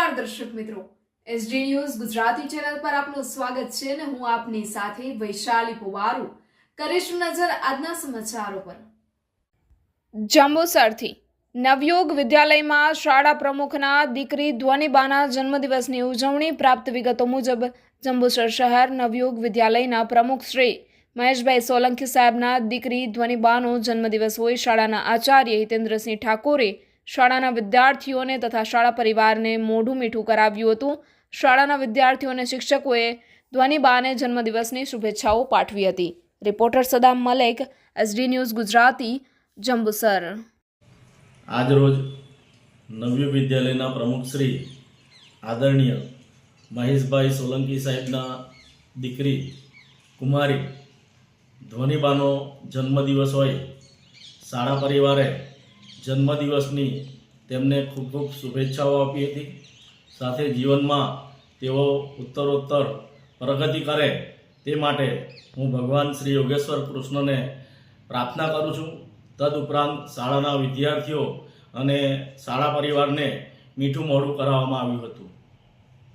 નમસ્કાર દર્શક મિત્રો. એસડી ન્યૂઝ ગુજરાતી ચેનલ પર આપનું સ્વાગત છે અને હું આપની સાથે વૈશાલી પુવારુ. કરીશું નજર આજના સમાચારો પર. જંબુસરથી નવયુગ વિદ્યાલયમાં શાળા પ્રમુખના દીકરી ધ્વનિબાના જન્મદિવસની ઉજવણી પ્રાપ્ત વિગતો મુજબ જંબુસર શહેર નવયુગ વિદ્યાલયના પ્રમુખ શ્રી મહેશભાઈ સોલંકી સાહેબના દીકરી ધ્વનિબાનો જન્મદિવસ હોય શાળાના આચાર્ય હિતેન્દ્રસિંહ ઠાકોરે શાળાના વિદ્યાર્થીઓને તથા શાળા પરિવારને મોઢું મીઠું કરાવ્યું હતું. શાળાના વિદ્યાર્થીઓ અને શિક્ષકોએ ધ્વનિબાને જન્મદિવસની શુભેચ્છાઓ પાઠવી હતી. Reporter Saddam Malek SD news Gujarati, Jambusar. આજરોજ નવ્ય વિદ્યાલયના પ્રમુખ શ્રી આદરણીય મહેશભાઈ સોલંકી સાહેબના દીકરી કુમારી ધ્વનિબાનો જન્મદિવસ હોય, શાળા પરિવારે જન્મદિવસની તેમને ખૂબ ખૂબ શુભેચ્છાઓ આપી હતી. સાથે જીવનમાં તેઓ ઉત્તરોત્તર પ્રગતિ કરે તે માટે હું ભગવાન શ્રી યોગેશ્વર કૃષ્ણને પ્રાર્થના કરું છું. તદઉપરાંત શાળાના વિદ્યાર્થીઓ અને શાળા પરિવારને મીઠું મોઢું કરાવવામાં આવ્યું હતું.